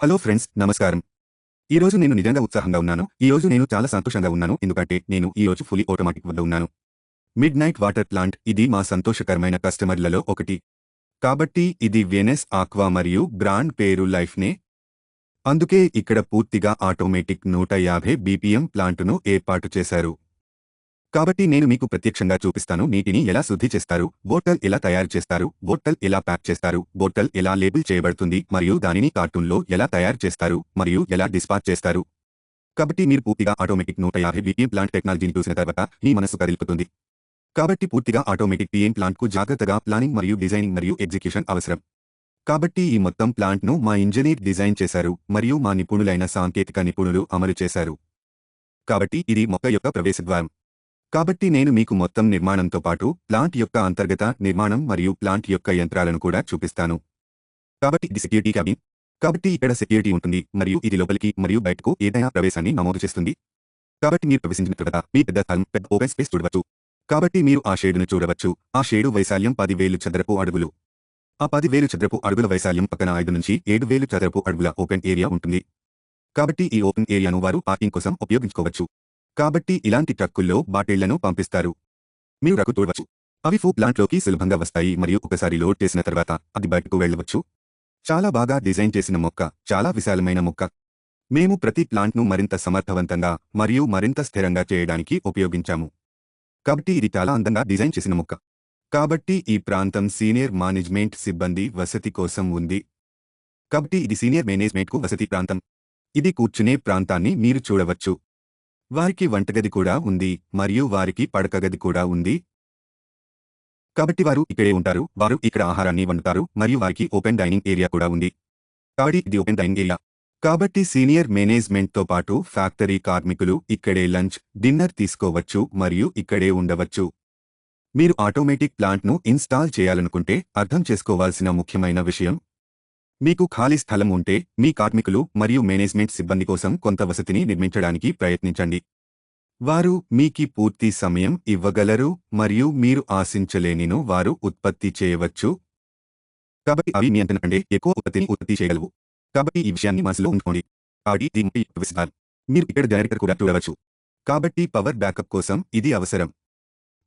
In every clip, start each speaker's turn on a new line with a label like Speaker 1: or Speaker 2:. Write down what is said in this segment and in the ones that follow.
Speaker 1: Hello friends నమస్కారం. ఈ రోజు నేను నిజంగా ఉత్సాహంగా ఉన్నాను. ఈ రోజు నేను చాలా సంతోషంగా ఉన్నాను. ఎందుకంటే నేను ఈ రోజు ఫుల్లీ ఆటోమేటిక్ వద్ద ఉన్నాను. మిడ్ నైట్ వాటర్ ప్లాంట్ ఇది మా సంతోషకరమైన కస్టమర్లలో ఒకటి. కాబట్టి ఇది వెనెస్ ఆక్వా మరియు బ్రాండ్ పేరు లైఫ్నే అందుకే ఇక్కడ పూర్తిగా ఆటోమేటిక్ నూట యాభై బీపీఎం ప్లాంటును ఏర్పాటు చేశారు. కాబట్టి నేను మీకు ప్రత్యక్షంగా చూపిస్తాను. నీటిని ఎలా శుద్ధి చేస్తారు? బోటల్ ఎలా తయారు చేస్తారు? బోటల్ ఎలా ప్యాక్ చేస్తారు? బోటల్ ఎలా లేబుల్ చేయబడుతుంది? మరియు దానిని కార్టూన్లో ఎలా తయారు చేస్తారు? మరియు ఎలా డిస్పాచ్ చేస్తారు? కాబట్టి మీరు పూర్తిగా ఆటోమేటిక్ నూట యాభై బీపీఎం ప్లాంట్ టెక్నాలజీని చూసిన తర్వాత మీ మనసు కదిలిపోతుంది. కాబట్టి పూర్తిగా ఆటోమేటిక్ ప్లాంట్ ప్లాంట్కు జాగ్రత్తగా ప్లానింగ్ మరియు డిజైనింగ్ మరియు ఎగ్జిక్యూషన్ అవసరం. కాబట్టి ఈ మొత్తం ప్లాంట్ను మా ఇంజనీర్ డిజైన్ చేశారు మరియు మా నిపుణులైన సాంకేతిక నిపుణులు అమలు చేశారు. కాబట్టి ఇది మొక్క యొక్క ప్రవేశద్వారం. కాబట్టి నేను మీకు మొత్తం నిర్మాణంతో పాటు ప్లాంట్ యొక్క అంతర్గత నిర్మాణం మరియు ప్లాంట్ యొక్క యంత్రాలను కూడా చూపిస్తాను. కాబట్టి ఇది సెక్యూరిటీ క్యాబిన్ కాబట్టి ఇక్కడ సెక్యూరిటీ ఉంటుంది మరియు ఇది లోపలికి మరియు బయటకు ఏదైనా ప్రవేశాన్ని నమోదు చేస్తుంది. కాబట్టి మీరు ప్రవేశించిన తర్వాత మీ పెద్ద స్థలం పెద్ద ఓపెన్ స్పేస్ చూడవచ్చు. కాబట్టి మీరు ఆ షేడును చూడవచ్చు. ఆ షేడు వైశాల్యం పదివేలు చదరపు అడుగులు. ఆ పదివేలు చదరపు అడుగుల వైశాల్యం పక్కన ఐదు నుంచి ఏడు వేలు చదరపు అడుగుల ఓపెన్ ఏరియా ఉంటుంది. కాబట్టి ఈ ఓపెన్ ఏరియాను వారు పార్కింగ్ కోసం ఉపయోగించుకోవచ్చు. కాబట్టి ఇలాంటి ట్రక్కుల్లో బాటిళ్ళను పంపిస్తారు. మీరు రక్కు తోడవచ్చు. అవి ఫూ ప్లాంట్లోకి సులభంగా వస్తాయి మరియు ఒకసారి లోడ్ చేసిన తర్వాత అది బయటకు వెళ్ళవచ్చు. చాలా బాగా డిజైన్ చేసిన మొక్క చాలా విశాలమైన మొక్క. మేము ప్రతి ప్లాంట్ను మరింత సమర్థవంతంగా మరియు మరింత స్థిరంగా చేయడానికి ఉపయోగించాము. కాబట్టి ఇది చాలా అందంగా డిజైన్ చేసిన మొక్క. కాబట్టి ఈ ప్రాంతం సీనియర్ మేనేజ్మెంట్ సిబ్బంది వసతి కోసం ఉంది. కాబట్టి ఇది సీనియర్ మేనేజ్మెంట్కు వసతి ప్రాంతం. ఇది కూర్చునే ప్రాంతాన్ని మీరు చూడవచ్చు. వారికి వంటగది కూడా ఉంది మరియు వారికి పడకగది కూడా ఉంది. కాబట్టి వారు ఇక్కడే ఉంటారు. వారు ఇక్కడ ఆహారాన్ని వండుతారు మరియు వారికి ఓపెన్ డైనింగ్ ఏరియా కూడా ఉంది. కాబట్టి ఇది ఓపెన్ డైనింగ్ ఏరియా. కాబట్టి సీనియర్ మేనేజ్మెంట్తో పాటు ఫ్యాక్టరీ కార్మికులు ఇక్కడే లంచ్ డిన్నర్ తీసుకోవచ్చు మరియు ఇక్కడే ఉండవచ్చు. మీరు ఆటోమేటిక్ ప్లాంట్ను ఇన్స్టాల్ చేయాలనుకుంటే అర్థం చేసుకోవాల్సిన ముఖ్యమైన విషయం మీకు ఖాళీ స్థలం ఉంటే మీ కార్మికులు మరియు మేనేజ్మెంట్ సిబ్బంది కోసం కొంత వసతిని నిర్మించడానికి ప్రయత్నించండి. వారు మీకి పూర్తి సమయం ఇవ్వగలరు మరియు మీరు ఆశించలేనిను వారు ఉత్పత్తి చేయవచ్చు. కాబట్టి అవి మీ అంతన కంటే ఎక్కువ ఉత్పత్తిని ఉత్పత్తి చేయగలవు. కాబట్టి ఈ విషయాన్ని మనసులో ఉంచుకోండి. కాబట్టి ఇది మీరు ఇక్కడ జనరేటర్ కూడా చూడవచ్చు. కాబట్టి పవర్ బ్యాకప్ కోసం ఇది అవసరం.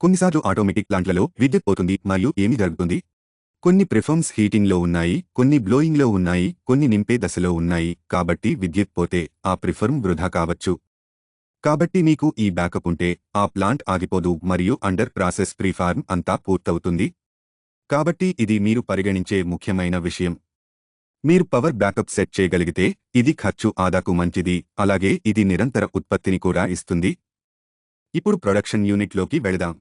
Speaker 1: కొన్నిసార్లు ఆటోమేటిక్ ప్లాంట్లలో విద్యుత్ పోతుంది మరియు ఏమి జరుగుతుంది? కొన్ని ప్రిఫర్మ్స్ హీటింగ్లో ఉన్నాయి కొన్ని బ్లోయింగ్లో ఉన్నాయి కొన్ని నింపే దశలో ఉన్నాయి కాబట్టి విద్యుత్ పోతే ఆ ప్రిఫర్మ్ వృధా కావచ్చు. కాబట్టి మీకు ఈ బ్యాకప్ ఉంటే ఆ ప్లాంట్ ఆగిపోదు మరియు అండర్ ప్రాసెస్ ప్రీఫార్మ్ అంతా పూర్తవుతుంది. కాబట్టి ఇది మీరు పరిగణించే ముఖ్యమైన విషయం. మీరు పవర్ బ్యాకప్ సెట్ చేయగలిగితే ఇది ఖర్చు ఆదాకు మంచిది అలాగే ఇది నిరంతర ఉత్పత్తిని కూడా ఇస్తుంది. ఇప్పుడు ప్రొడక్షన్ యూనిట్లోకి వెళదాం.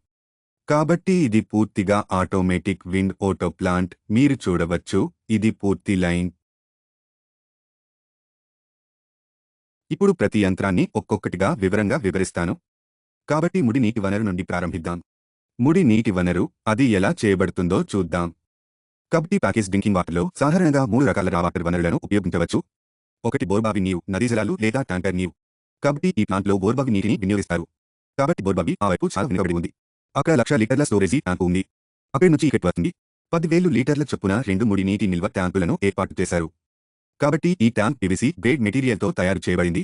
Speaker 1: కాబట్టి ఇది పూర్తిగా ఆటోమేటిక్ విండ్ ఓటో ప్లాంట్ మీరు చూడవచ్చు ఇది పూర్తి లైన్. ఇప్పుడు ప్రతి యంత్రాన్ని ఒక్కొక్కటిగా వివరంగా వివరిస్తాను. కాబట్టి ముడి నీటి వనరు నుండి ప్రారంభిద్దాం. ముడి నీటి వనరు అది ఎలా చేయబడుతుందో చూద్దాం. కాబట్టి ప్యాకేజ్ డ్రింకింగ్ వాటర్లో సాధారణంగా మూడు రకాల రా వాటర్ వనరులను ఉపయోగించవచ్చు. ఒకటి బోర్బావి నీరు నదీ జలాలు లేదా ట్యాంకర్ నీరు. కాబట్టి ఈ ప్లాంట్లో బోర్బావి నీటిని వినియోగిస్తారు. కాబట్టి బోర్బావి ఆ వైపు చాలా వెనుకబడి ఉంది. అక్కడ లక్ష లీటర్ల స్టోరేజీ ట్యాంకు ఉంది. అక్కడి నుంచి ఇక్కడికి వస్తుంది పదివేలు లీటర్ల చొప్పున రెండు ముడి నీటి నిల్వ ట్యాంకులను ఏర్పాటు చేశారు. కాబట్టి ఈ ట్యాంక్ పివిసి గ్రేడ్ మెటీరియల్తో తయారు చేయబడింది.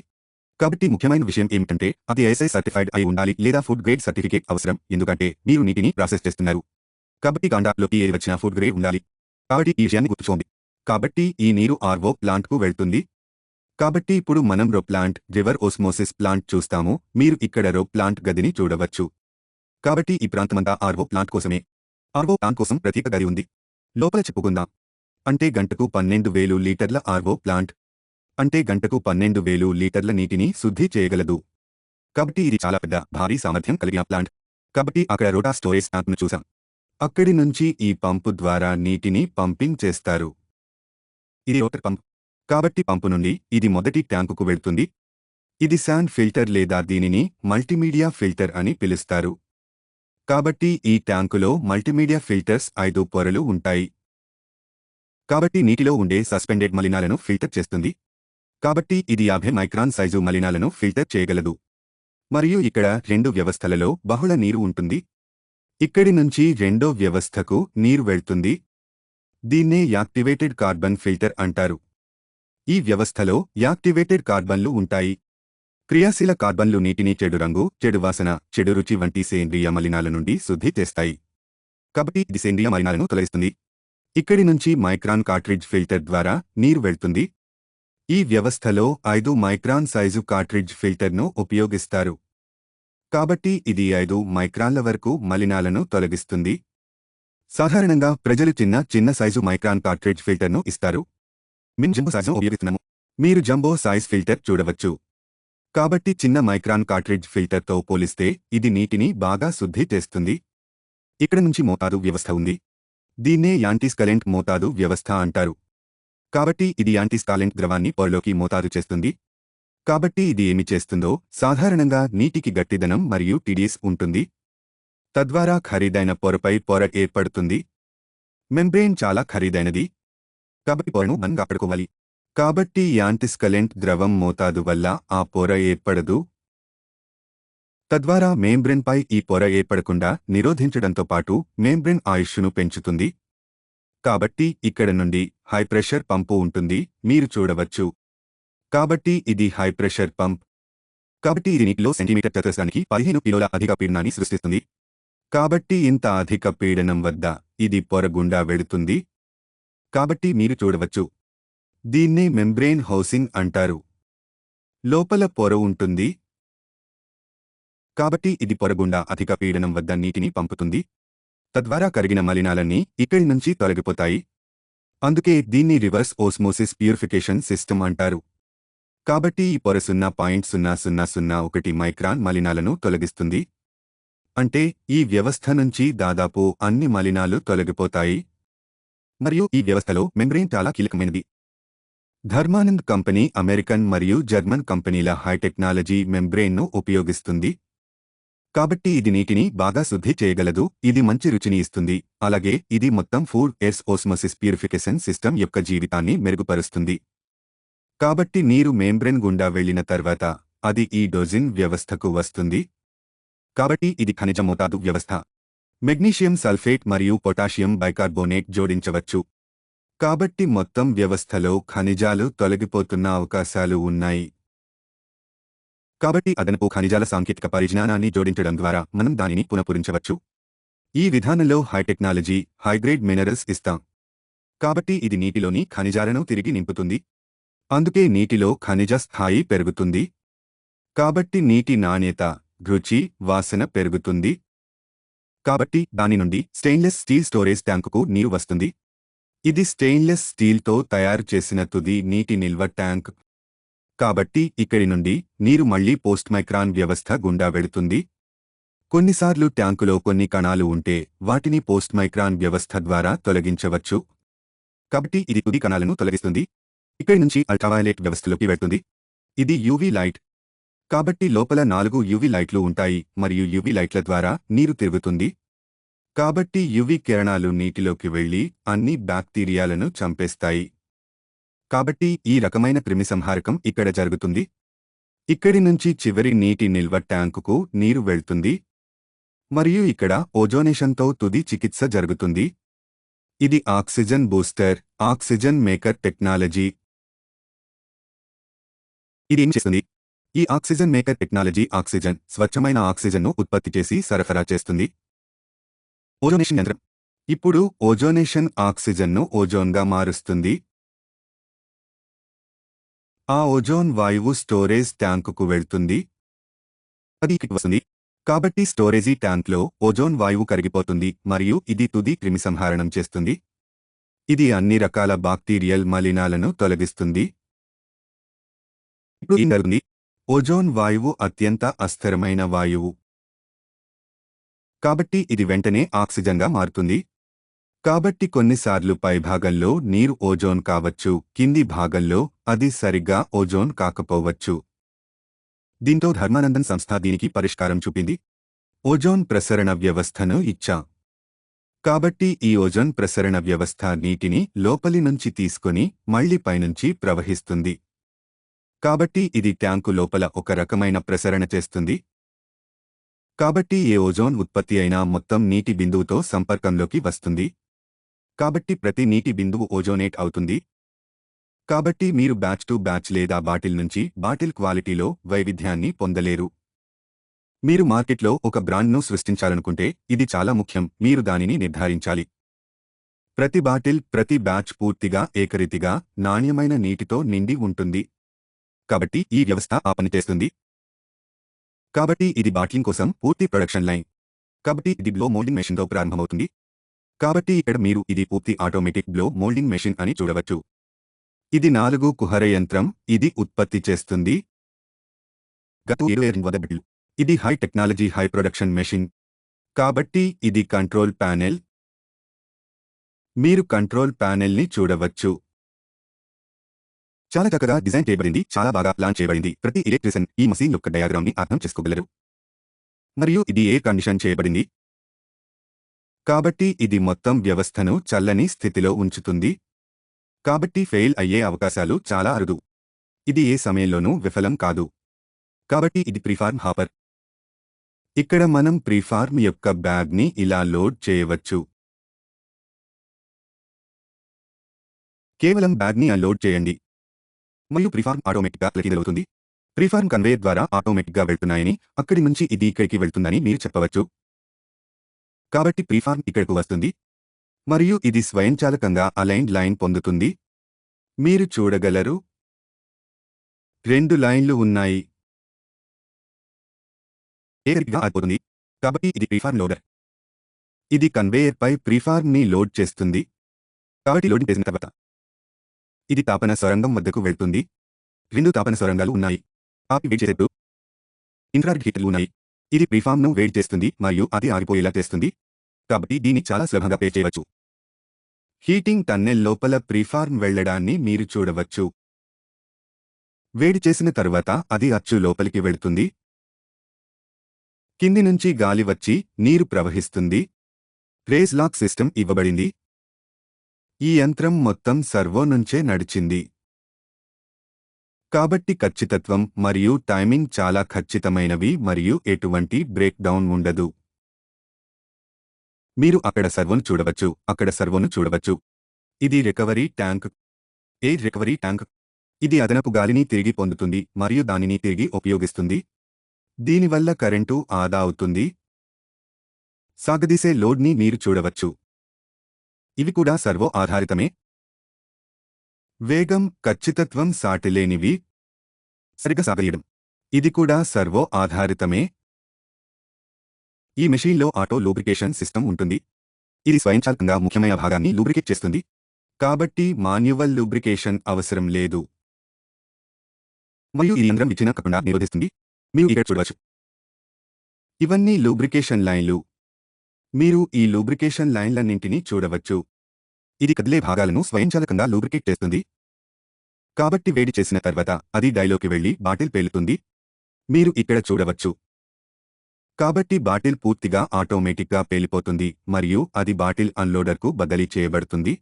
Speaker 1: కాబట్టి ముఖ్యమైన విషయం ఏమిటంటే అది ఐఎస్ఐ సర్టిఫైడ్ అయి ఉండాలి లేదా ఫుడ్ గ్రేడ్ సర్టిఫికేట్ అవసరం ఎందుకంటే మీరు నీటిని ప్రాసెస్ చేస్తున్నారు. కాబట్టి కాంటాక్ట్లోకి ఏది వచ్చిన ఫుడ్ గ్రేడ్ ఉండాలి. కాబట్టి ఈ విషయాన్ని గుర్తుంచుకోండి. కాబట్టి ఈ నీరు ఆర్వో ప్లాంట్కు వెళ్తుంది. కాబట్టి ఇప్పుడు మనం రో ప్లాంట్ రివర్ ఓస్మోసిస్ ప్లాంట్ చూస్తాము. మీరు ఇక్కడ రో ప్లాంట్ గదిని చూడవచ్చు. కాబట్టి ఈ ప్రాంతమంతా ఆర్వో ప్లాంట్ కోసమే. ఆర్వో ప్లాంట్ కోసం ప్రత్యేక గది ఉంది. లోపల చెప్పుకుందాం. అంటే గంటకు పన్నెండు వేలు లీటర్ల ఆర్వో ప్లాంట్. అంటే గంటకు పన్నెండు వేలు లీటర్ల నీటిని శుద్ధి చేయగలదు. కాబట్టి ఇది చాలా పెద్ద భారీ సామర్థ్యం కలిగిన ప్లాంట్. కాబట్టి అక్కడ రోటా స్టోరేజ్ ప్లాంట్ను చూశాం. అక్కడి నుంచి ఈ పంపు ద్వారా నీటిని పంపింగ్ చేస్తారు. ఇది రోటర్ పంప్. కాబట్టి పంపు నుండి ఇది మొదటి ట్యాంకుకు వెళ్తుంది. ఇది శాన్ ఫిల్టర్ లేదా దీనిని మల్టీమీడియా ఫిల్టర్ అని పిలుస్తారు. కాబట్టి ఈ ట్యాంకులో మల్టీమీడియా ఫిల్టర్స్ ఐదు పొరలు ఉంటాయి. కాబట్టి నీటిలో ఉండే సస్పెండెడ్ మలినాలను ఫిల్టర్ చేస్తుంది. కాబట్టి ఇది యాభై మైక్రాన్ సైజు మలినాలను ఫిల్టర్ చేయగలదు. మరియు ఇక్కడ రెండు వ్యవస్థలలో బహుళ నీరు ఉంటుంది. ఇక్కడి నుంచి రెండో వ్యవస్థకు నీరు వెళ్తుంది. దీన్నే యాక్టివేటెడ్ కార్బన్ ఫిల్టర్ అంటారు. ఈ వ్యవస్థలో యాక్టివేటెడ్ కార్బన్లు ఉంటాయి. క్రియాశీల కార్బన్లు నీటిని చెడు రంగు చెడు వాసన చెడు రుచి వంటి సేంద్రియ మలినాల నుండి శుద్ధి చేస్తాయి కాబట్టి ఇది సేంద్రియ మలినాలను తొలగిస్తుంది. ఇక్కడి నుంచి మైక్రాన్ కార్ట్రిడ్జ్ ఫిల్టర్ ద్వారా నీరు వెళ్తుంది. ఈ వ్యవస్థలో ఐదు మైక్రాన్ సైజు కార్ట్రిడ్జ్ ఫిల్టర్ను ఉపయోగిస్తారు. కాబట్టి ఇది ఐదు మైక్రాన్ల వరకు మలినాలను తొలగిస్తుంది. సాధారణంగా ప్రజలు చిన్న చిన్న సైజు మైక్రాన్ కార్ట్రిడ్జ్ ఫిల్టర్ను ఇస్తారు. మిన్ జంబో సైజును ఉపయోగిస్తున్నాము. మీరు జంబో సైజ్ ఫిల్టర్ చూడవచ్చు. కాబట్టి చిన్న మైక్రాన్ కార్ట్రిడ్జ్ ఫిల్టర్తో పోలిస్తే ఇది నీటిని బాగా శుద్ధి చేస్తుంది. ఇక్కడ నుంచి మోతాదు వ్యవస్థ ఉంది. దీన్నే యాంటీస్కలెంట్ మోతాదు వ్యవస్థ అంటారు. కాబట్టి ఇది యాంటీస్కాలెంట్ ద్రవాన్ని పొరలోకి మోతాదు చేస్తుంది. కాబట్టి ఇది ఏమి చేస్తుందో సాధారణంగా నీటికి గట్టిదనం మరియు టిడిఎస్ ఉంటుంది. తద్వారా ఖరీదైన పొరపై పొర ఏర్పడుతుంది. మెంబ్రెయిన్ చాలా ఖరీదైనది. కాబట్టి పొరను మనం కాపాడుకోవాలి. కాబట్టి యాంటిస్కలెంట్ ద్రవం మోతాదు వల్ల ఆ పొర ఏర్పడదు. తద్వారా మేంబ్రెన్పై ఈ పొర ఏర్పడకుండా నిరోధించడంతో పాటు మేంబ్రెన్ ఆయుష్ను పెంచుతుంది. కాబట్టి ఇక్కడ నుండి హైప్రెషర్ పంపు ఉంటుంది మీరు చూడవచ్చు. కాబట్టి ఇది హైప్రెషర్ పంప్. కాబట్టి ఇది నీటిలో సెంటీమీటర్ చతురస్రానికి పదిహేను కిలోల అధిక పీడనాన్ని సృష్టిస్తుంది. కాబట్టి ఇంత అధిక పీడనం వద్ద ఇది పొర గుండా వెడుతుంది కాబట్టి మీరు చూడవచ్చు. దీన్నే మెంబ్రెయిన్ హౌసింగ్ అంటారు. లోపల పొర ఉంటుంది. కాబట్టి ఇది పొరగుండా అధిక పీడనం వద్ద నీటిని పంపుతుంది. తద్వారా కరిగిన మలినాలన్నీ ఇక్కడి నుంచి తొలగిపోతాయి. అందుకే దీన్ని రివర్స్ ఓస్మోసిస్ ప్యూరిఫికేషన్ సిస్టమ్ అంటారు. కాబట్టి ఈ పొర సున్నా పాయింట్ సున్నా సున్నా సున్నా ఒకటి మైక్రాన్ మలినాలను తొలగిస్తుంది. అంటే ఈ వ్యవస్థ నుంచి దాదాపు అన్ని మలినాలు తొలగిపోతాయి. మరియు ఈ వ్యవస్థలో మెంబ్రెయిన్ చాలా కీలకమైనది. ధర్మానంద్ కంపెనీ అమెరికన్ మరియు జర్మన్ కంపెనీల హైటెక్నాలజీ మెంబ్రెయిన్ను ఉపయోగిస్తుంది. కాబట్టి ఇది నీటిని బాగా శుద్ధి చేయగలదు ఇది మంచి రుచిని ఇస్తుంది. అలాగే ఇది మొత్తం ఫుడ్ ఎయిర్స్ ఓస్మోసిస్ ప్యూరిఫికేషన్ సిస్టమ్ యొక్క జీవితాన్ని మెరుగుపరుస్తుంది. కాబట్టి నీరు మెంబ్రెన్ గుండా వెళ్ళిన తర్వాత అది ఈ డోజిన్ వ్యవస్థకు వస్తుంది. కాబట్టి ఇది ఖనిజ మోతాదు వ్యవస్థ. మెగ్నీషియం సల్ఫేట్ మరియు పొటాషియం బైకార్బోనేట్ జోడించవచ్చు. కాబట్టి మొత్తం వ్యవస్థలో ఖనిజాలు తొలగిపోతున్న అవకాశాలు ఉన్నాయి. కాబట్టి అదనపు ఖనిజాల సాంకేతిక పరిజ్ఞానాన్ని జోడించడం ద్వారా మనం దానిని పునఃపురించవచ్చు. ఈ విధానంలో హైటెక్నాలజీ హైగ్రేడ్ మినరల్స్ ఇస్తాం. కాబట్టి ఇది నీటిలోని ఖనిజాలను తిరిగి నింపుతుంది. అందుకే నీటిలో ఖనిజ స్థాయి పెరుగుతుంది. కాబట్టి నీటి నాణ్యత రుచి వాసన పెరుగుతుంది. కాబట్టి దాని నుండి స్టెయిన్లెస్ స్టీల్ స్టోరేజ్ ట్యాంకుకు నీరు వస్తుంది. ఇది స్టెయిన్లెస్ స్టీల్తో తయారు చేసిన తుది నీటి నిల్వ ట్యాంక్. కాబట్టి ఇక్కడి నుండి నీరు మళ్ళీ పోస్ట్ మైక్రాన్ వ్యవస్థ గుండా వెడుతుంది కొన్నిసార్లు ట్యాంకులో కొన్ని కణాలు ఉంటే వాటిని పోస్ట్ మైక్రాన్ వ్యవస్థ ద్వారా తొలగించవచ్చు. కాబట్టి ఇది తుది కణాలను తొలగిస్తుంది. ఇక్కడి నుంచి అల్ట్రావైలెట్ వ్యవస్థలోకి వెళ్తుంది. ఇది యూవీ లైట్. కాబట్టి లోపల నాలుగు యూవీ లైట్లు ఉంటాయి మరియు యూవీ లైట్ల ద్వారా నీరు తిరుగుతుంది. కాబట్టి యువి కిరణాలు నీటిలోకి వెళ్ళి అన్ని బ్యాక్టీరియాలను చంపేస్తాయి. కాబట్టి ఈ రకమైన క్రిమిసంహారకం ఇక్కడ జరుగుతుంది. ఇక్కడి నుంచి చివరి నీటి నిల్వ ట్యాంకుకు నీరు వెళ్తుంది. మరియు ఇక్కడ ఓజోనేషన్తో తుది చికిత్స జరుగుతుంది. ఇది oxygen booster oxygen maker technology. ఇది ఏం చేస్తుంది? ఈ ఆక్సిజన్ మేకర్ టెక్నాలజీ ఆక్సిజన్ స్వచ్ఛమైన ఆక్సిజన్ను ఉత్పత్తి చేసి సరఫరా చేస్తుంది. ఓజోనేషన్ యంత్రం. ఇప్పుడు ఓజోనేషన్ ఆక్సిజన్ను ఓజోన్గా మారుస్తుంది. ఆ ఓజోన్ వాయువు స్టోరేజ్ ట్యాంకుకు వెళ్తుంది. అది వస్తుంది. కాబట్టి స్టోరేజీ ట్యాంక్లో ఓజోన్ వాయువు కరిగిపోతుంది మరియు ఇది తుది క్రిమిసంహారణం చేస్తుంది. ఇది అన్ని రకాల బాక్టీరియల్ మలినాలను తొలగిస్తుంది. ఇప్పుడు ఏం జరుగుతుంది? ఓజోన్ వాయువు అత్యంత అస్థిరమైన వాయువు. కాబట్టి ఇది వెంటనే ఆక్సిజన్గా మారుతుంది. కాబట్టి కొన్నిసార్లు పైభాగంలో నీరు ఓజోన్ కావచ్చు కింది భాగంలో అది సరిగ్గా ఓజోన్ కాకపోవచ్చు. దీంతో ధర్మానందన్ సంస్థ దీనికి పరిష్కారం చూపింది. ఓజోన్ ప్రసరణ వ్యవస్థను ఇచ్చా. కాబట్టి ఈ ఓజోన్ ప్రసరణ వ్యవస్థ నీటిని లోపలి నుంచి తీసుకుని మళ్ళీ పైనుంచి ప్రవహిస్తుంది. కాబట్టి ఇది ట్యాంకు లోపల ఒక రకమైన ప్రసరణ చేస్తుంది. కాబట్టి ఏ ఓజోన్ ఉత్పత్తి అయినా మొత్తం నీటి బిందువుతో సంపర్కంలోకి వస్తుంది. కాబట్టి ప్రతి నీటి బిందువు ఓజోనేట్ అవుతుంది. కాబట్టి మీరు బ్యాచ్ టు బ్యాచ్ లేదా బాటిల్ నుంచి బాటిల్ క్వాలిటీలో వైవిధ్యాన్ని పొందలేరు. మీరు మార్కెట్లో ఒక బ్రాండ్ను సృష్టించాలనుకుంటే ఇది చాలా ముఖ్యం. మీరు దానిని నిర్ధారించాలి. ప్రతి బాటిల్ ప్రతి బ్యాచ్ పూర్తిగా ఏకరీతిగా నాణ్యమైన నీటితో నిండి ఉంటుంది. కాబట్టి ఈ వ్యవస్థ ఆ పనిచేస్తుంది. కాబట్టి ఇది బాట్లింగ్ కోసం పూర్తి ప్రొడక్షన్ లైన్. కాబట్టి ఇది బ్లో మోల్డింగ్ మెషిన్తో ప్రారంభమవుతుంది. కాబట్టి ఇక్కడ మీరు ఇది పూర్తి ఆటోమేటిక్ బ్లో మోల్డింగ్ మెషిన్ అని చూడవచ్చు. ఇది నాలుగు కుహర యంత్రం ఇది ఉత్పత్తి చేస్తుంది. గత ఇరవై రెండు బిడ్లు. ఇది high technology high production machine. కాబట్టి ఇది కంట్రోల్ ప్యానెల్. మీరు కంట్రోల్ ప్యానెల్ని చూడవచ్చు. చాలా చక్కగా డిజైన్ చేయబడింది చాలా బాగా ప్లాన్ చేయబడింది. ప్రతి ఎలక్ట్రిషన్ ఈ మసీన్ యొక్క డయాగ్రామ్ని అర్థం చేసుకోగలరు. మరియు ఇది ఎయిర్ కండిషన్ చేయబడింది. కాబట్టి ఇది మొత్తం వ్యవస్థను చల్లని స్థితిలో ఉంచుతుంది. కాబట్టి ఫెయిల్ అయ్యే అవకాశాలు చాలా అరుదు. ఇది ఏ సమయంలోనూ విఫలం కాదు. కాబట్టి ఇది ప్రీఫార్మ్ హాపర్. ఇక్కడ మనం ప్రీఫార్మ్ యొక్క బ్యాగ్ని ఇలా లోడ్ చేయవచ్చు. కేవలం బ్యాగ్ని అన్లోడ్ చేయండి. మరియు ప్రీఫార్మ్ ఆటోమేటిక్గా లెక్కిదలవుతుంది ప్రీఫార్మ్ కన్వేయర్ ద్వారా ఆటోమేటిక్గా వెళ్తున్నాయని అక్కడి నుంచి ఇది ఇక్కడికి వెళ్తుందని మీరు చెప్పవచ్చు. కాబట్టి ప్రీఫార్మ్ ఇక్కడకు వస్తుంది. మరియు ఇది స్వయంచాలకంగా అలైన్డ్ లైన్ పొందుతుంది. మీరు చూడగలరు. రెండు లైన్లు ఉన్నాయి. ఏకరీతిగా ఆగిపోతుంది. కాబట్టి ఇది ప్రీఫార్మ్ లోడర్. ఇది కన్వేయర్పై ప్రీఫార్మ్ని లోడ్ చేస్తుంది. కాబట్టి లోడింగ్ చేసిన తర్వాత ఇది తాపన సొరంగం వద్దకు వెళ్తుంది. రెండు తాపన సొరంగాలు ఉన్నాయి. ఆపి వేడి చేసేప్పుడు ఇన్ఫ్రారెడ్ హీటర్లు ఉన్నాయి. ఇది ప్రీఫామ్ను వేడి చేస్తుంది మరియు అది ఆగిపోయేలా చేస్తుంది. కాబట్టి దీన్ని చాలా సులభంగా పే చేయవచ్చు. హీటింగ్ టన్నెల్ లోపల ప్రీఫార్మ్ వెళ్ళడాన్ని మీరు చూడవచ్చు. వేడి చేసిన తరువాత అది అచ్చు లోపలికి వెళుతుంది. కింది నుంచి గాలి వచ్చి నీరు ప్రవహిస్తుంది. రేస్ లాక్ సిస్టమ్ ఇవ్వబడింది. ఈ యంత్రం మొత్తం సర్వో నుంచే నడిచింది. కాబట్టి ఖచ్చితత్వం మరియు టైమింగ్ చాలా ఖచ్చితమైనవి మరియు ఎటువంటి బ్రేక్ డౌన్ ఉండదు. మీరు అక్కడ సర్వోను చూడవచ్చు అక్కడ సర్వోను చూడవచ్చు. ఇది recovery tank. Air recovery tank? ఇది అదనపు గాలిని తిరిగి పొందుతుంది మరియు దానిని తిరిగి ఉపయోగిస్తుంది. దీనివల్ల కరెంటు ఆదా అవుతుంది. సాగదీసే లోడ్ని మీరు చూడవచ్చు. ఇవి కూడా సర్వో ఆధారితమే. వేగం ఖచ్చితత్వం సాటిలేనివి సరిగా సాగయడం ఇది కూడా సర్వో ఆధారితమే. ఈ మెషీన్లో ఆటో లూబ్రికేషన్ సిస్టమ్ ఉంటుంది. ఇది స్వయంచాలకంగా ముఖ్యమైన భాగాన్ని లూబ్రికేట్ చేస్తుంది. కాబట్టి మాన్యువల్ లూబ్రికేషన్ అవసరం లేదు. మరియు ఈ యంత్రం విచ్ఛిన్నం కాకుండా నిరోధిస్తుంది. మీరు ఇక్కడ చూడవచ్చు. ఇవన్నీ లూబ్రికేషన్ లైన్లు. మీరు ఈ లూబ్రికేషన్ లైన్లన్నింటినీ చూడవచ్చు. ఇది కదిలే భాగాలను స్వయంచాలకంగా లూబ్రికేట్ చేస్తుంది. కాబట్టి వేడి చేసిన తర్వాత అది డైలోకి వెళ్ళి బాటిల్ పేలుతుంది. మీరు ఇక్కడ చూడవచ్చు. కాబట్టి బాటిల్ పూర్తిగా ఆటోమేటిక్గా పేలిపోతుంది మరియు అది బాటిల్ అన్లోడర్కు బదిలీ చేయబడుతుంది.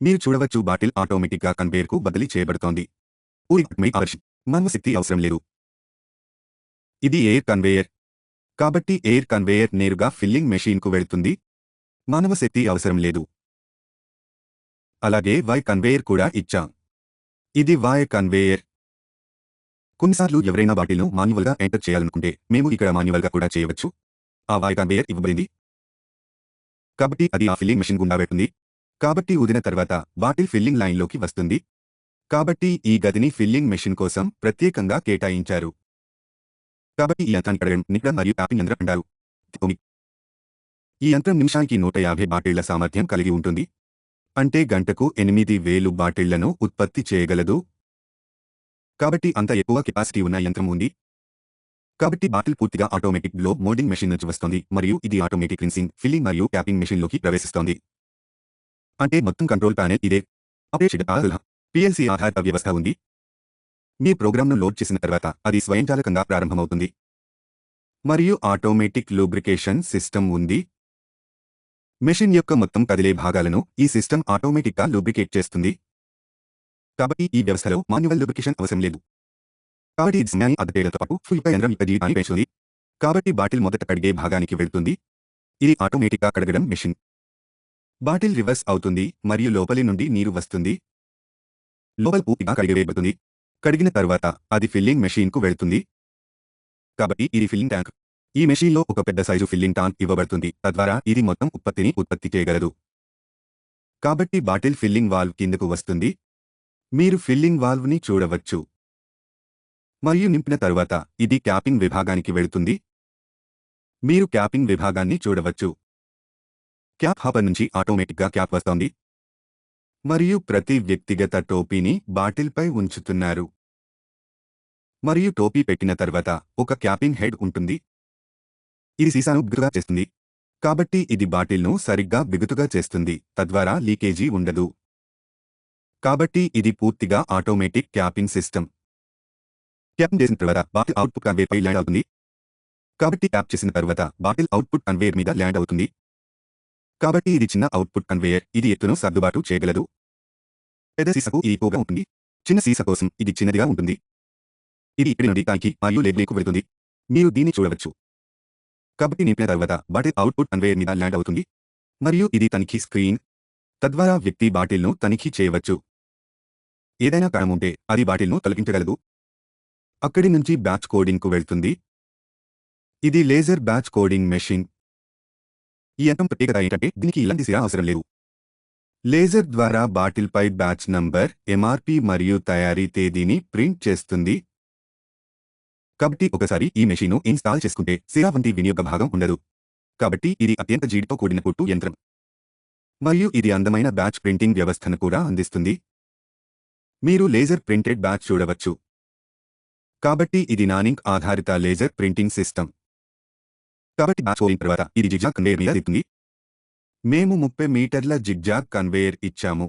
Speaker 1: మీరు చూడవచ్చు బాటిల్ ఆటోమేటిక్గా కన్వేయర్కు బదిలీ చేయబడుతోంది. ఊరి మానవ శక్తి అవసరం లేదు. ఇది ఎయిర్ కన్వేయర్. కాబట్టి ఎయిర్ కన్వేయర్ నేరుగా ఫిల్లింగ్ మెషీన్కు వెళుతుంది. మానవ శక్తి అవసరం లేదు. అలాగే వై కన్వేయర్ కూడా ఇచ్చాం. ఇది వాయ్ కన్వేయర్. కొన్నిసార్లు ఎవరైనా బాటిల్ను మాన్యువల్గా ఎంటర్ చేయాలనుకుంటే మేము ఇక్కడ మాన్యువల్గా కూడా చేయవచ్చు. ఆ వాయ్ కన్వేయర్ ఇవ్వబడింది. కాబట్టి అది ఆ ఫిల్లింగ్ మెషిన్ గుండా వెళ్తుంది. కాబట్టి ఊదిన తర్వాత బాటిల్ ఫిల్లింగ్ లైన్లోకి వస్తుంది. కాబట్టి ఈ గదిని ఫిల్లింగ్ మెషిన్ కోసం ప్రత్యేకంగా కేటాయించారు. కాబట్టి ఈ యంత్రాన్ని కడగడం నిక్కడ మరియు ట్యాపింగ్ యంత్రం అంటారు. ఈ యంత్రం నిమిషానికి నూట యాభై బాటిళ్ళ సామర్థ్యం కలిగి ఉంటుంది. అంటే గంటకు ఎనిమిది వేలు బాటిళ్ళను ఉత్పత్తి చేయగలదు. కాబట్టి అంత ఎక్కువ కెపాసిటీ ఉన్న యంత్రం ఉంది. కాబట్టి బాటిల్ పూర్తిగా ఆటోమేటిక్లో మోల్డింగ్ మెషిన్ నుంచి వస్తుంది మరియు ఇది ఆటోమేటిక్ రిన్సింగ్ ఫిల్లింగ్ మరియు క్యాపింగ్ మెషిన్లోకి ప్రవేశిస్తోంది. అంటే మొత్తం కంట్రోల్ ప్యానెల్ ఇదే. ఆపరేషన్ ఆధారిత వ్యవస్థ ఉంది. మీ ప్రోగ్రామ్ను లోడ్ చేసిన తర్వాత అది స్వయంచాలకంగా ప్రారంభమవుతుంది. మరియు ఆటోమేటిక్ లూబ్రికేషన్ సిస్టమ్ ఉంది. మెషిన్ యొక్క మొత్తం కదిలే భాగాలను ఈ సిస్టమ్ ఆటోమేటిక్గా లూబ్రికేట్ చేస్తుంది. కాబట్టి ఈ వ్యవస్థలో మాన్యువల్ లూబ్రికేషన్ అవసరం లేదు. కాబట్టి ఇది సమయాన్ని అద్దటేయడంతో పాటు ఫుల్ యంత్రం యొక్క జీవితాన్ని పెంచుతుంది. కాబట్టి బాటిల్ మొదట కడిగే భాగానికి వెళ్తుంది. ఇది ఆటోమేటిక్గా కడగడం మెషిన్. బాటిల్ రివర్స్ అవుతుంది మరియు లోపలి నుండి నీరు వస్తుంది. లోపల పూర్తిగా కడిగివేయబడుతుంది కడిగిన తర్వాత అది ఫిల్లింగ్ మెషీన్కు వెళ్తుంది. కాబట్టి ఇది ఫిల్లింగ్ ట్యాంక్. ఈ మెషీన్లో ఒక పెద్ద సైజు ఫిల్లింగ్ ట్యాంక్ ఇవ్వబడుతుంది. తద్వారా ఇది మొత్తం ఉత్పత్తిని ఉత్పత్తి చేయగలదు. కాబట్టి బాటిల్ ఫిల్లింగ్ వాల్వ్ కిందకు వస్తుంది. మీరు ఫిల్లింగ్ వాల్వ్ని చూడవచ్చు. మరియు నింపిన తరువాత ఇది క్యాపింగ్ విభాగానికి వెళుతుంది. మీరు క్యాపింగ్ విభాగాన్ని చూడవచ్చు. క్యాప్ హాపర్ నుంచి ఆటోమేటిక్గా క్యాప్ వస్తోంది. మరియు ప్రతి వ్యక్తిగత టోపీని బాటిల్పై ఉంచుతున్నారు. మరియు టోపీ పెట్టిన తర్వాత ఒక క్యాపింగ్ హెడ్ ఉంటుంది. ఇది సీసాను బిగుతుగా చేస్తుంది. కాబట్టి ఇది బాటిల్ను సరిగ్గా బిగుతుగా చేస్తుంది. తద్వారా లీకేజీ ఉండదు. కాబట్టి ఇది పూర్తిగా ఆటోమేటిక్ క్యాపింగ్ సిస్టమ్. క్యాపింగ్ చేసిన తర్వాత బాటిల్ అవుట్పుట్ కన్వేర్ పై ల్యాండ్ అవుతుంది. కాబట్టి క్యాప్ చేసిన తర్వాత బాటిల్ అవుట్పుట్ కన్వేయర్ మీద ల్యాండ్ అవుతుంది. కాబట్టి ఇది చిన్న అవుట్పుట్ కన్వేయర్. ఇది ఎత్తును సర్దుబాటు చేయగలదు. పెద్ద సీసకు ఇది ఎక్కువగా ఉంటుంది. చిన్న సీస కోసం ఇది చిన్నదిగా ఉంటుంది. ఇది ఇక్కడి నుండి తాకి మరియు లేబుల్కు వెళుతుంది. మీరు దీన్ని చూడవచ్చు. కాబట్టి నింపిన తర్వాత బాటిల్ అవుట్పుట్ కన్వేయర్ మీద ల్యాండ్ అవుతుంది. మరియు ఇది తనిఖీ స్క్రీన్. తద్వారా వ్యక్తి బాటిల్ను తనిఖీ చేయవచ్చు. ఏదైనా కారణం ఉంటే అది బాటిల్ను తొలగించగలదు. అక్కడి నుంచి బ్యాచ్ కోడింగ్కు వెళ్తుంది. ఇది లేజర్ బ్యాచ్ కోడింగ్ మెషిన్. ఈ యంత్రం ప్రత్యేకత ఏంటంటే దీనికి ఇలాంటి సిరా అవసరం లేదు. లేజర్ ద్వారా బాటిల్పై బ్యాచ్ నంబర్ ఎంఆర్పి మరియు తయారీ తేదీని ప్రింట్ చేస్తుంది. కాబట్టి ఒకసారి ఈ మెషీను ఇన్స్టాల్ చేసుకుంటే సిరా వంటి వినియోగ భాగం ఉండదు. కాబట్టి ఇది అత్యంత జీడితో కూడిన కుట్టు యంత్రం. మరియు ఇది అందమైన బ్యాచ్ ప్రింటింగ్ వ్యవస్థను కూడా అందిస్తుంది. మీరు లేజర్ ప్రింటెడ్ బ్యాచ్ చూడవచ్చు. కాబట్టి ఇది నానింగ్ ఆధారిత లేజర్ ప్రింటింగ్ సిస్టమ్. కాబట్టి బ్యాచ్ కోడింగ్ తర్వాత ఇది జిగ్జాగ్ కన్వేయర్ మీద దిగుతుంది మేము ముప్పై మీటర్ల జిగ్జాగ్ కన్వేయర్ ఇచ్చాము.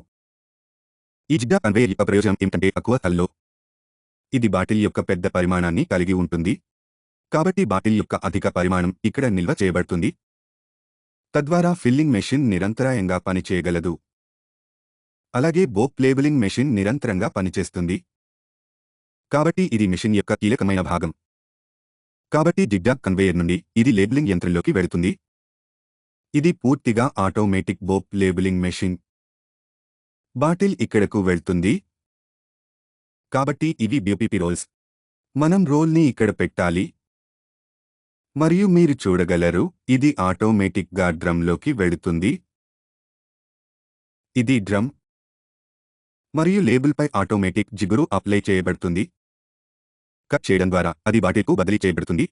Speaker 1: ఈ జిగ్జాగ్ కన్వేయర్ యొక్క ప్రయోజనం ఏమిటంటే తక్కువ తల్లో ఇది బాటిల్ యొక్క పెద్ద పరిమాణాన్ని కలిగి ఉంటుంది. కాబట్టి బాటిల్ యొక్క అధిక పరిమాణం ఇక్కడ నిల్వ చేయబడుతుంది. తద్వారా ఫిల్లింగ్ మెషిన్ నిరంతరాయంగా పనిచేయగలదు. అలాగే బోప్ లేబులింగ్ మెషిన్ నిరంతరంగా పనిచేస్తుంది. కాబట్టి ఇది మెషిన్ యొక్క కీలకమైన భాగం. కాబట్టి జిగ్జాగ్ కన్వేయర్ నుండి ఇది లేబులింగ్ యంత్రంలోకి వెళుతుంది. ఇది పూర్తిగా automatic BOPP labeling machine. Bottle ఇక్కడకు వెళ్తుంది. కాబట్టి ఇవి బ్యూపీపీ రోల్స్. మనం రోల్ని ఇక్కడ పెట్టాలి. మరియు మీరు చూడగలరు ఇది ఆటోమేటిక్గా డ్రమ్లోకి వెళుతుంది. ఇది డ్రమ్. మరియు లేబుల్పై ఆటోమేటిక్ జిగురు అప్లై చేయబడుతుంది. కట్ చేయడం ద్వారా అది బాటిల్కు బదిలీ చేయబడుతుంది.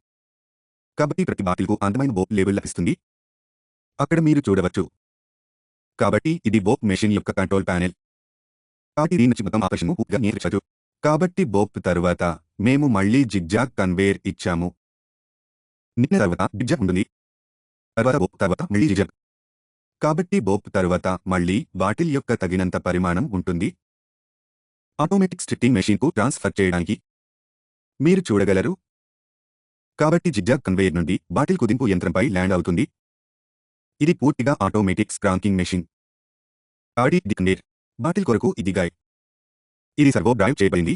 Speaker 1: కాబట్టి ప్రతి బాటిల్కు అందమైన బోప్ లేబుల్ లభిస్తుంది. అక్కడ మీరు చూడవచ్చు. కాబట్టి ఇది బోప్ మెషిన్ యొక్క కంట్రోల్ ప్యానెల్. కాబట్టి దీని నుంచి మొత్తం ఆపరేషన్ను పూర్తిగా నియంత్రించవచ్చు. కాబట్టి బోప్ తరువాత మేము మళ్ళీ జిగ్జాగ్ కన్వేయర్ ఇచ్చాము. నిన్న తర్వాత జిగ్జాగ్ ఉంటుంది. తర్వాత బోప్ తర్వాత మళ్ళీ జిగ్జాగ్. కాబట్టి బోప్ తర్వాత మళ్ళీ బాటిల్ యొక్క తగినంత పరిమాణం ఉంటుంది. ఆటోమేటిక్ స్ట్రిట్టింగ్ మెషిన్కు ట్రాన్స్ఫర్ చేయడానికి మీరు చూడగలరు. కాబట్టి జిగ్జాగ్ కన్వేయర్ నుండి బాటిల్ కుదింపు యంత్రంపై ల్యాండ్ అవుతుంది. ఇది పూర్తిగా ఆటోమేటిక్ స్క్రాంకింగ్ మెషిన్. ఆడి ఇది బాటిల్ కొరకు ఇది గాయ్. ఇది సర్వో డ్రైవ్ చేయబడింది.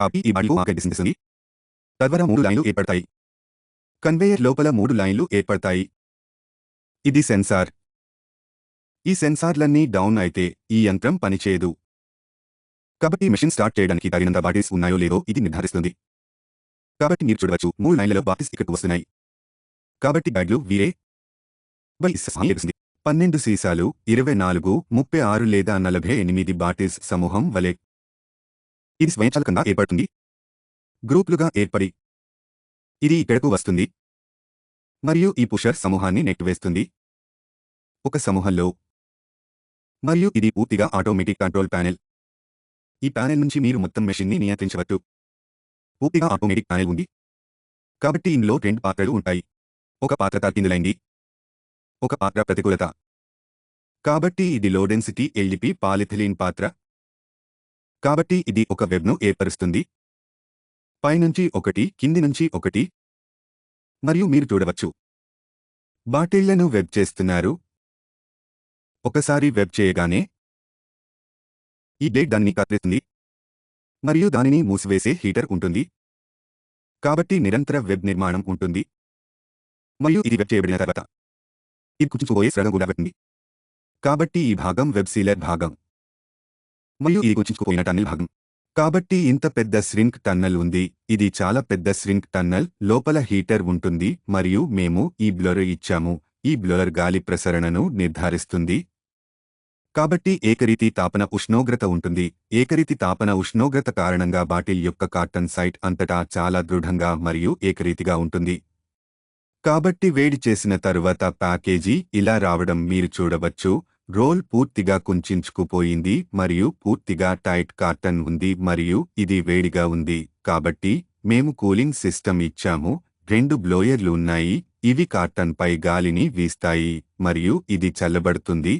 Speaker 1: కాబట్టి ఈ బాటిల్కు ఆకలి తద్వారా మూడు లైన్లు ఏర్పడతాయి. కన్వేయర్ లోపల మూడు లైన్లు ఏర్పడతాయి. ఇది సెన్సార్. ఈ సెన్సార్లన్నీ డౌన్ అయితే ఈ యంత్రం పనిచేయదు. కాబట్టి మెషిన్ స్టార్ట్ చేయడానికి తగినంత బాటిల్స్ ఉన్నాయో లేదో ఇది నిర్ధారిస్తుంది. కాబట్టి మీరు చూడవచ్చు మూడు లైన్లలో బాటిల్స్ ఇక్కడకు వస్తున్నాయి. కాబట్టి బ్యాగ్లు వీరే ఇస్తుంది పన్నెండు సీసాలు ఇరవై నాలుగు ముప్పై ఆరు లేదా నలభై ఎనిమిది బాటిల్స్ సమూహం వలె. ఇది స్వయంచాలకంగా ఏర్పడుతుంది. గ్రూపులుగా ఏర్పడి. ఇది ఇక్కడకు వస్తుంది. మరియు ఈ పుషర్ సమూహాన్ని నెట్టివేస్తుంది ఒక సమూహంలో. మరియు ఇది పూర్తిగా ఆటోమేటిక్ కంట్రోల్ ప్యానెల్. ఈ ప్యానెల్ నుంచి మీరు మొత్తం మెషిన్ని నియంత్రించవచ్చు. పూర్తిగా ఆటోమేటిక్ ప్యానెల్ ఉంది. కాబట్టి ఇందులో రెండు పాత్రలు ఉంటాయి. ఒక పాత్ర తాకిందులైంది ఒక పాత్ర ప్రతికూలత. కాబట్టి ఇది లో డెన్సిటీ ఎల్డిపి పాలిథిలిన్ పాత్ర. కాబట్టి ఇది ఒక వెబ్ను ఏర్పరుస్తుంది. పైనుంచి ఒకటి కింది నుంచి ఒకటి. మరియు మీరు చూడవచ్చు. బాటిళ్ళను వెబ్ చేస్తున్నారు. ఒకసారి వెబ్ చేయగానే ఈ బ్లేడ్ దాన్ని కత్తిరిస్తుంది. మరియు దానిని మూసివేసే హీటర్ ఉంటుంది. కాబట్టి నిరంతర వెబ్ నిర్మాణం ఉంటుంది. మరియు ఇది వెబ్ చేయబడిన తర్వాత ఇది కుచించుకోయే శ్రమ కూడా పెట్టింది కాబట్టి ఈ భాగం వెబ్ సీలర్ భాగం. మరియు ఇది కుంచుకుపోయిన టన్నెల్ భాగం. కాబట్టి ఇంత పెద్ద స్రింక్ టన్నెల్ ఉంది. ఇది చాలా పెద్ద స్రింక్ టన్నెల్. లోపల హీటర్ ఉంటుంది. మరియు మేము ఈ బ్లర్ ఇచ్చాము. ఈ బ్లర్ గాలి ప్రసరణను నిర్ధారిస్తుంది. కాబట్టి ఏకరీతి తాపన ఉష్ణోగ్రత ఉంటుంది. ఏకరీతి తాపన ఉష్ణోగ్రత కారణంగా బాటిల్ యొక్క కాటన్ సైట్ అంతటా చాలా దృఢంగా మరియు ఏకరీతిగా ఉంటుంది. కాబట్టి వేడి చేసిన తరువాత ప్యాకేజీ ఇలా రావడం మీరు చూడవచ్చు. రోల్ పూర్తిగా కుంచుకుపోయింది మరియు పూర్తిగా టైట్ కాటన్ ఉంది మరియు ఇది వేడిగా ఉంది. కాబట్టి మేము కూలింగ్ సిస్టమ్ ఇచ్చాము. రెండు బ్లోయర్లు ఉన్నాయి. ఇవి కాటన్ పై గాలిని వీస్తాయి మరియు ఇది చల్లబడుతుంది.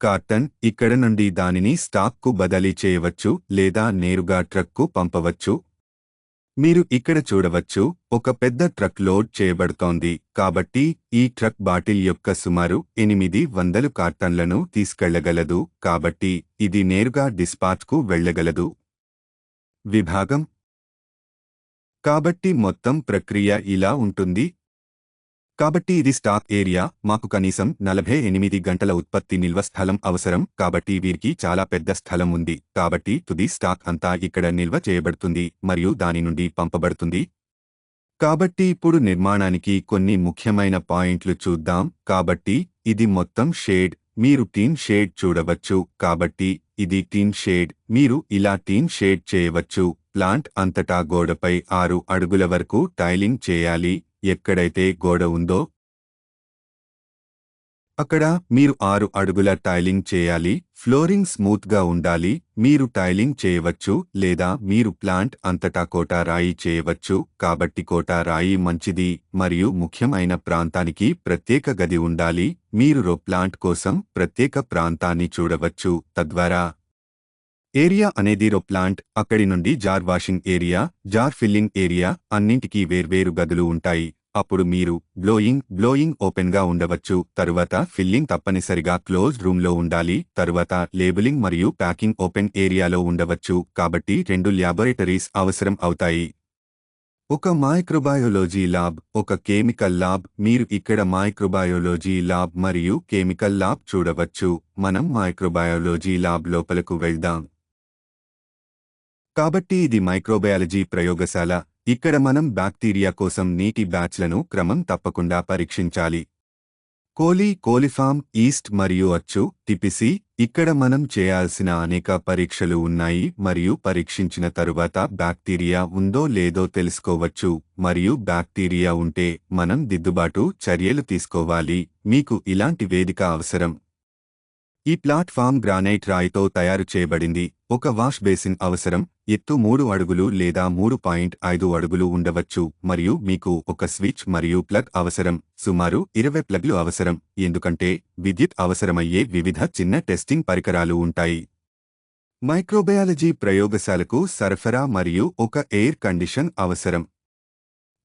Speaker 1: కాటన్ ఇక్కడ నుండి దానిని స్టాక్కు బదిలీ చేయవచ్చు లేదా నేరుగా ట్రక్కు పంపవచ్చు. మీరు ఇక్కడ చూడవచ్చు ఒక పెద్ద ట్రక్ లోడ్ చేయబడుతోంది. కాబట్టి ఈ ట్రక్ బాటిల్ యొక్క సుమారు ఎనిమిది వందలు కార్టన్లను తీసుకెళ్ళగలదు. కాబట్టి ఇది నేరుగా డిస్పాచ్కు వెళ్ళగలదు. విభాగం. కాబట్టి మొత్తం ప్రక్రియ ఇలా ఉంటుంది. కాబట్టి ఇది స్టాక్ ఏరియా మాకు కనీసం నలభై ఎనిమిది గంటల ఉత్పత్తి నిల్వ స్థలం అవసరం కాబట్టి వీరికి చాలా పెద్ద స్థలం ఉంది. కాబట్టి తుది స్టాక్ అంతా ఇక్కడ నిల్వ చేయబడుతుంది మరియు దాని నుండి పంపబడుతుంది. కాబట్టి ఇప్పుడు నిర్మాణానికి కొన్ని ముఖ్యమైన పాయింట్లు చూద్దాం. కాబట్టి ఇది మొత్తం షేడ్ మీరు టీన్ షేడ్ చూడవచ్చు. కాబట్టి ఇది టీన్ షేడ్ మీరు ఇలా టీన్ షేడ్ చేయవచ్చు. ప్లాంట్ అంతటా గోడపై ఆరు అడుగుల వరకు టైలింగ్ చేయాలి. ఎక్కడైతే గోడ ఉందో అక్కడ మీరు ఆరు అడుగుల టైలింగ్ చేయాలి ఫ్లోరింగ్ స్మూత్గా ఉండాలి మీరు టైలింగ్ చేయవచ్చు లేదా మీరు ప్లాంట్ అంతటా కోటా రాయి చేయవచ్చు కాబట్టి కోటా రాయి మంచిది మరియు ముఖ్యమైన ప్రాంతానికి ప్రత్యేక గది ఉండాలి మీరు రో ప్లాంట్ కోసం ప్రత్యేక ప్రాంతాన్ని చూడవచ్చు తద్వారా ఏరియా అనేది రో ప్లాంట్ అక్కడి నుండి jar washing area jar filling area అన్నింటికీ వేర్వేరు గదులు ఉంటాయి. అప్పుడు మీరు బ్లోయింగ్ బ్లోయింగ్ ఓపెన్గా ఉండవచ్చు. తరువాత ఫిల్లింగ్ తప్పనిసరిగా క్లోజ్ రూమ్లో ఉండాలి. తరువాత లేబులింగ్ మరియు ప్యాకింగ్ ఓపెన్ ఏరియాలో ఉండవచ్చు. కాబట్టి రెండు ల్యాబొరేటరీస్ అవసరం అవుతాయి. ఒక మైక్రోబయోలజీ ల్యాబ్ ఒక కెమికల్ ల్యాబ్. మీరు ఇక్కడ మైక్రోబయోలజీ ల్యాబ్ మరియు కెమికల్ ల్యాబ్ చూడవచ్చు. మనం మైక్రోబయోలజీ ల్యాబ్ లోపలకు వెళ్దాం. కాబట్టి ఇది మైక్రోబయాలజీ ప్రయోగశాల. ఇక్కడ మనం బ్యాక్టీరియా కోసం నీటి బ్యాచ్లను క్రమం తప్పకుండా పరీక్షించాలి. కోలి కోలిఫామ్ ఈస్ట్ మరియు అచ్చు టిపిసి ఇక్కడ మనం చేయాల్సిన అనేక పరీక్షలు ఉన్నాయి మరియు పరీక్షించిన తరువాత బ్యాక్టీరియా ఉందో లేదో తెలుసుకోవచ్చు మరియు బ్యాక్టీరియా ఉంటే మనం దిద్దుబాటు చర్యలు తీసుకోవాలి. మీకు ఇలాంటి వేదిక అవసరం. ఈ ప్లాట్ఫామ్ గ్రానైట్ రాయితో తయారు చేయబడింది. ఒక వాష్ బేసిన్ అవసరం. ఎత్తు మూడు అడుగులు లేదా మూడు పాయింట్ ఐదు అడుగులు ఉండవచ్చు మరియు మీకు ఒక స్విచ్ మరియు ప్లగ్ అవసరం. సుమారు ఇరవై ప్లగ్లు అవసరం ఎందుకంటే విద్యుత్ అవసరమయ్యే వివిధ చిన్న టెస్టింగ్ పరికరాలు ఉంటాయి. మైక్రోబయాలజీ ప్రయోగశాలకు సరఫరా మరియు ఒక ఎయిర్ కండిషన్ అవసరం.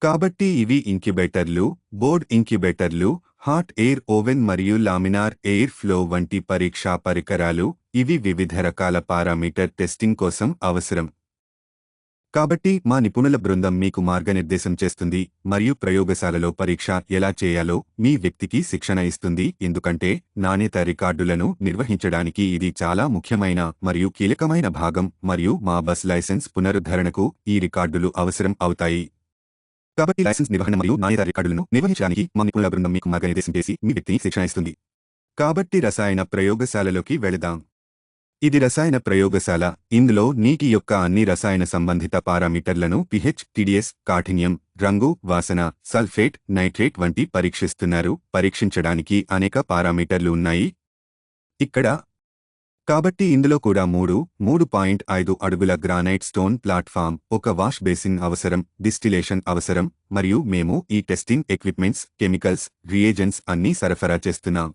Speaker 1: కాబట్టి ఇవి ఇంక్యుబేటర్లు బోర్డ్ ఇంక్యుబేటర్లు హాట్ ఎయిర్ ఓవెన్ మరియు లామినార్ ఎయిర్ ఫ్లో వంటి పరీక్షా పరికరాలు ఇవి వివిధ రకాల పారామీటర్ టెస్టింగ్ కోసం అవసరం. కాబట్టి మా నిపుణుల బృందం మీకు మార్గనిర్దేశం చేస్తుంది మరియు ప్రయోగశాలలో పరీక్ష ఎలా చేయాలో మీ వ్యక్తికి శిక్షణ ఇస్తుంది. ఎందుకంటే నాణ్యత రికార్డులను నిర్వహించడానికి ఇది చాలా ముఖ్యమైన మరియు కీలకమైన భాగం మరియు మా బస్ లైసెన్స్ పునరుద్ధరణకు ఈ రికార్డులు అవసరం అవుతాయి. కాబట్టి లైసెన్స్ నిర్వహణ మరియు నాణ్యత రికార్డులను నిర్వహించడానికి మా నిపుణుల బృందం మీకు మార్గనిర్దేశం చేసి మీ వ్యక్తిని శిక్షణ ఇస్తుంది. కాబట్టి రసాయన ప్రయోగశాలలోకి వెళదాం. ఇది రసాయన ప్రయోగశాల. ఇందులో నీటి యొక్క అన్ని రసాయన సంబంధిత పారామీటర్లను పిహెచ్ టిడిఎస్ కాఠిన్యం రంగు వాసన సల్ఫేట్ నైట్రేట్ వంటి పరీక్షిస్తున్నారు. పరీక్షించడానికి అనేక పారామీటర్లు ఉన్నాయి. ఇక్కడ కాబట్టి ఇందులో కూడా మూడు మూడు పాయింట్ ఐదు అడుగుల గ్రానైట్ స్టోన్ ప్లాట్ఫామ్ ఒక వాష్ బేసిన్ అవసరం డిస్టిలేషన్ అవసరం మరియు మేము ఈ టెస్టింగ్ ఎక్విప్మెంట్స్ కెమికల్స్ రియేజెంట్స్ అన్నీ సరఫరా చేస్తున్నాం.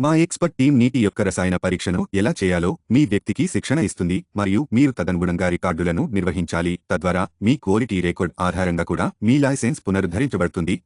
Speaker 1: మా ఎక్స్పర్ట్ టీం నీటి యొక్క రసాయన పరీక్షను ఎలా చేయాలో మీ వ్యక్తికి శిక్షణ ఇస్తుంది మరియు మీరు తదనుగుణంగా రికార్డులను నిర్వహించాలి. తద్వారా మీ క్వాలిటీ రికార్డ్ ఆధారంగా కూడా మీ లైసెన్స్ పునరుద్ధరించబడుతుంది.